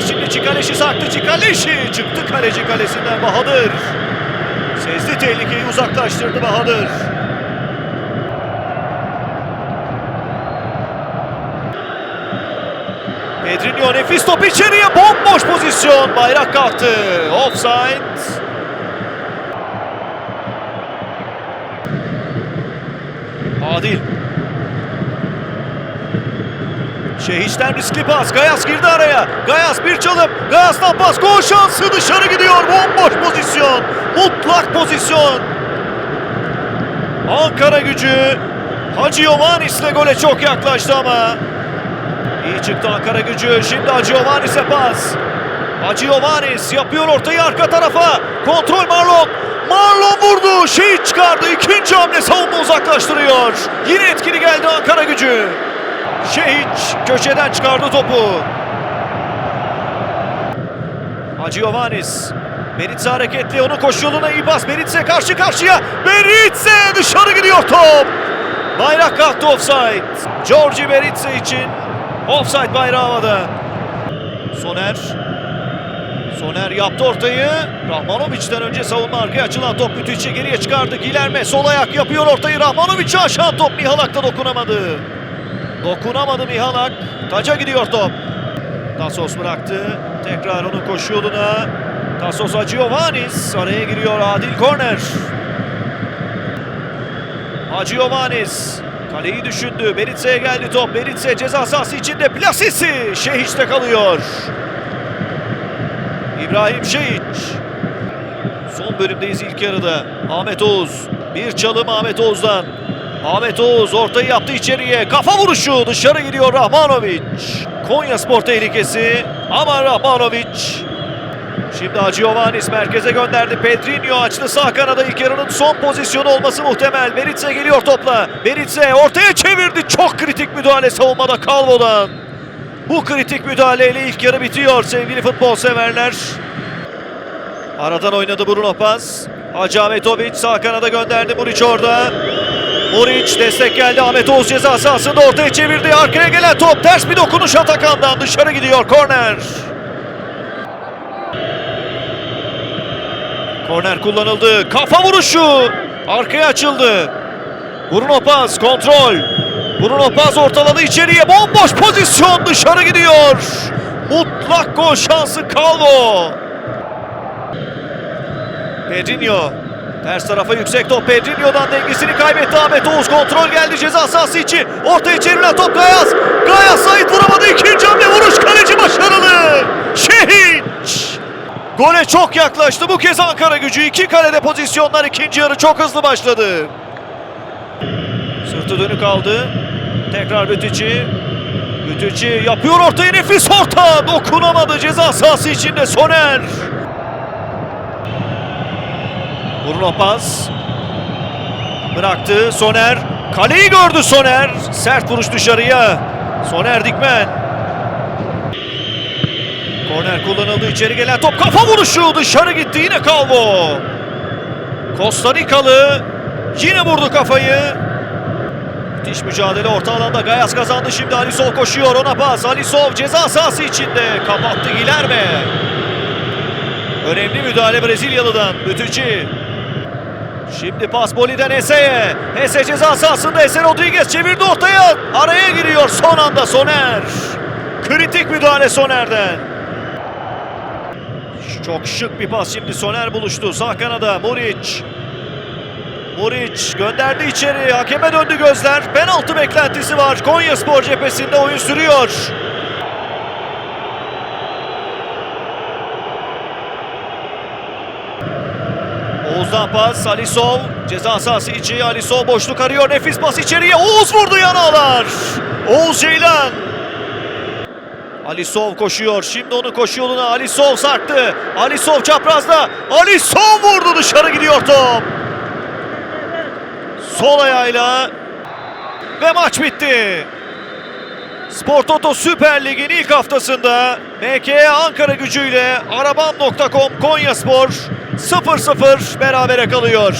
şimdi Çikaleşi sarktı. Çikaleşi çıktı kaleci kalesinden Bahadır. Sezdi tehlikeyi uzaklaştırdı Bahadır. Pedrinho nefis top içeriye bomboş pozisyon. Bayrak kalktı. Offside. Adil. Şehiç'ten riskli pas. Gayas girdi araya. Gayas bir çalım. Gayas'tan pas. Gol şansı dışarı gidiyor. Bomboş pozisyon. Mutlak pozisyon. Ankara gücü Hacı Yovanis'le gole çok yaklaştı ama. İyi çıktı Ankara gücü. Şimdi Hacı Yovanis'e pas. Hacı Yovanis yapıyor ortayı arka tarafa. Kontrol Marlon. Marlon vurdu. Şehit çıkardı. İkinci hamle savunma uzaklaştırıyor. Yine etkili geldi Ankara gücü. Şehit köşeden çıkardı topu. Hacı Yovanis. Beritse hareketli. Onun koşu yoluna iyi pas. Beritse karşı karşıya. Beritse dışarı gidiyor top. Bayrak kalktı offside. Georgi Beritse için offside bayrağı havada. Soner. Soner yaptı ortayı. Rahmanovic'den önce savunma arkaya açılan top Müthiç'i geriye çıkardı. Gilerme sol ayak yapıyor ortayı. Rahmanovic'e aşağı top Mihalak'ta dokunamadı. Dokunamadı Mihalak. Taca gidiyor top. Tasos bıraktı. Tekrar onun koşu yoluna. Tasos Hacıyovanis. Araya giriyor Adil Korner. Hacıyovanis. Kaleyi düşündü. Beritse'ye geldi top. Beritse ceza sahası içinde. Plasisi. Şehiç'te kalıyor. İbrahim Şehiç. Son bölümdeyiz ilk yarıda. Ahmet Oğuz. Bir çalım Ahmet Oğuz'dan. Ahmet Oğuz ortayı yaptı içeriye. Kafa vuruşu dışarı gidiyor Rahmanovic. Konya Spor tehlikesi ama Rahmanovic. Şimdi Hacı merkeze gönderdi. Pedrinho açtı sağ kanada ilk yarının son pozisyonu olması muhtemel. Beritse geliyor topla. Beritse ortaya çevirdi. Çok kritik müdahale savunmada Calvo'dan. Bu kritik müdahaleyle ilk yarı bitiyor sevgili futbol severler. Aradan oynadı Bruno Paz. Hacı Ahmetovic sağ kanada gönderdi Muriç orada. Muriç destek geldi. Ahmet Oğuz ceza sahasında ortaya çevirdi. Arkaya gelen top ters bir dokunuş Atakan'dan dışarı gidiyor korner. Korner kullanıldı. Kafa vuruşu. Arkaya açıldı. Bruno Paz kontrol. Bruno Paz ortaladı içeriye. Bomboş pozisyon dışarı gidiyor. Mutlak gol şansı Calvo. Pedrinho. Ters tarafa yüksek top Pedrinho'dan dengesini kaybetti Ahmet Oğuz. Kontrol geldi ceza sahası içi. Ortaya çevrilen top Gayas. Gayas Sait vuramadı. İkinci hamle vuruş kaleci başarılı. Şehit. Gole çok yaklaştı. Bu kez Ankara gücü. iki kalede pozisyonlar. ikinci yarı çok hızlı başladı. Sırtı dönük aldı. Tekrar Bütücü. Bütücü yapıyor ortayı nefis orta. Dokunamadı ceza sahası içinde Soner. Bruno Paz. Bıraktı Soner. Kaleyi gördü Soner. Sert vuruş dışarıya. Soner Dikmen. Korner kullanıldı içeri gelen top kafa vuruşu dışarı gitti yine Calvo. Costa yine vurdu kafayı. Müthiş mücadele orta alanda Gayas kazandı şimdi Alisov koşuyor ona pas. Alisov ceza sahası içinde kapattı Gilerme. Önemli müdahale Brezilyalı'dan Bütücü. Şimdi pas Boli'den Ese'ye. Ese ceza sahasında Ese Rodriguez çevirdi ortaya. Araya giriyor son anda Soner. Kritik müdahale Soner'den. Çok şık bir pas şimdi Soner buluştu. Sağ kanada Muriç. Muriç gönderdi içeri. Hakeme döndü gözler. Penaltı beklentisi var. Konya Spor cephesinde oyun sürüyor. Oğuz'dan pas. Alisov ceza sahası içi. Alisov boşluk arıyor. Nefis pas içeriye. Oğuz vurdu yanağlar. Oğuz Ceylan. Alisov koşuyor. Şimdi onun koşu yoluna Alisov sarktı. Alisov çaprazda. Alisov vurdu dışarı gidiyor top. Sol ayağıyla ve maç bitti. Spor Toto Süper Lig'in ilk haftasında MKE Ankara gücüyle Arabam.com Konya Spor 0-0 berabere kalıyor.